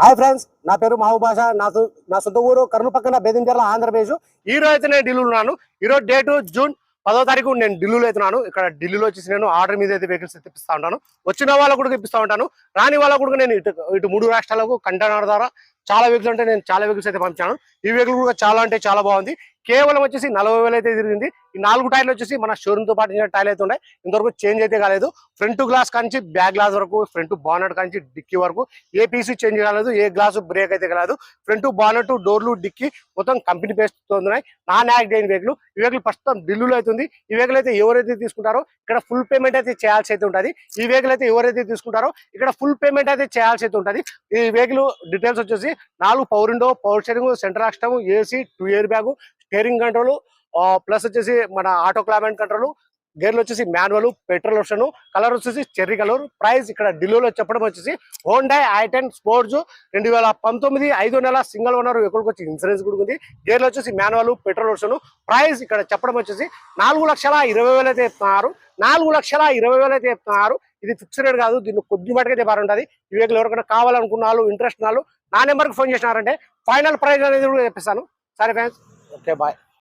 Hi friends నా పేరు మహబూబాష నాకు నా నా సొంత ఊరు కర్నూలు పక్కన బెదింజర్ల ఆంధ్రప్రదేశ్. ఈ రోజు అయితే నేను ఢిల్లీలో ఉన్నాను. ఈరోజు రోజు డేట్ జూన్ పదో తారీఖు నేను ఢిల్లీలో అవుతున్నాను ఇక్కడ ఢిల్లీలో వచ్చేసి నేను ఆర్డర్ మీద అయితే వెహికల్స్ తెప్పిస్తా ఉంటాను. వచ్చిన వాళ్ళకు కూడా తెప్పిస్తా ఉంటాను. రాని వాళ్ళకు కూడా నేను ఇటు ఇటు మూడు రాష్ట్రాలకు కంటైనర్ ద్వారా చాలా వెహికల్స్ అంటే నేను చాలా వెహికల్స్ అయితే పంపించాను. ఈ వెహికల్ కూడా చాలా అంటే చాలా బాగుంది. కేవలం వచ్చేసి నలభై వేలు అయితే తిరిగింది. ఈ నాలుగు టైర్లు వచ్చేసి మన షోరూమ్తో పాటు టైర్లు అయితే ఉన్నాయి. ఇంతవరకు చేంజ్ అయితే కాలేదు. ఫ్రంట్ గ్లాస్ కాంచి బ్యాక్ గ్లాస్ వరకు ఫ్రంట్ బానట్ కాంచి డిక్కీ వరకు ఏ పీసు చేంజ్ కాలేదు ఏ గ్లాస్ బ్రేక్ అయితే కాలేదు. ఫ్రంట్ బానట్ డోర్లు డిక్కీ మొత్తం కంపెనీ పేస్ట్ ఉన్నాయి. నాన్ యాక్ట్ అయిన వెహికల్ ఈ వెహికల్ ప్రస్తుతం ఢిల్లీలో అవుతుంది ఈ వెహికల్ అయితే ఎవరైతే తీసుకుంటారో ఇక్కడ ఫుల్ పేమెంట్ అయితే చేయాల్సి అయితే ఉంటుంది. ఈ వెహికల్ అయితే ఎవరైతే తీసుకుంటారో ఇక్కడ ఫుల్ పేమెంట్ అయితే చేయాల్సి అయితే ఉంటుంది. ఈ వెహికల్ డీటెయిల్స్ వచ్చేసి నాలుగు power window power steering center system AC two air bag steering control plus వచ్చేసి మన ఆటో క్లైమేట్ కంట్రోల్ గేర్లు వచ్చేసి మాన్యువల్ పెట్రోల్ ఆప్షన్ కలర్ వచ్చేసి చెర్రీ కలర్ ప్రైస్ ఇక్కడ ఢిల్లీలో చెప్పడం వచ్చేసి హోండా ఐ టెన్ స్పోర్ట్స్ రెండు వేల పంతొమ్మిది ఐదో నెల సింగిల్ ఓనర్ ఎక్కడికి వచ్చి ఇన్సూరెన్స్ కూడా ఉంది. గేర్లు వచ్చేసి మాన్యువల్ పెట్రోల్ ఆప్షన్ ప్రైస్ ఇక్కడ చెప్పడం వచ్చేసి నాలుగు లక్షల ఇరవై వేలు అయితే చెప్తున్నారు. నాలుగు లక్షల ఇరవై వేలు అయితే చెప్తున్నారు. ఇది ఫిక్స్ రేట్ కాదు దీన్ని కొద్ది మటుకైతే బాగుంటుంది ఈ వెహికల్ ఎవరికైనా కావాలనుకున్న వాళ్ళు ఇంట్రెస్ట్ వాళ్ళు నా నెంబర్కి ఫోన్ చేసినారంటే ఫైనల్ ప్రైస్ అనేది కూడా చెప్పిస్తాను. సరే ఫ్రెండ్స్ ഓക്കെ ബായ്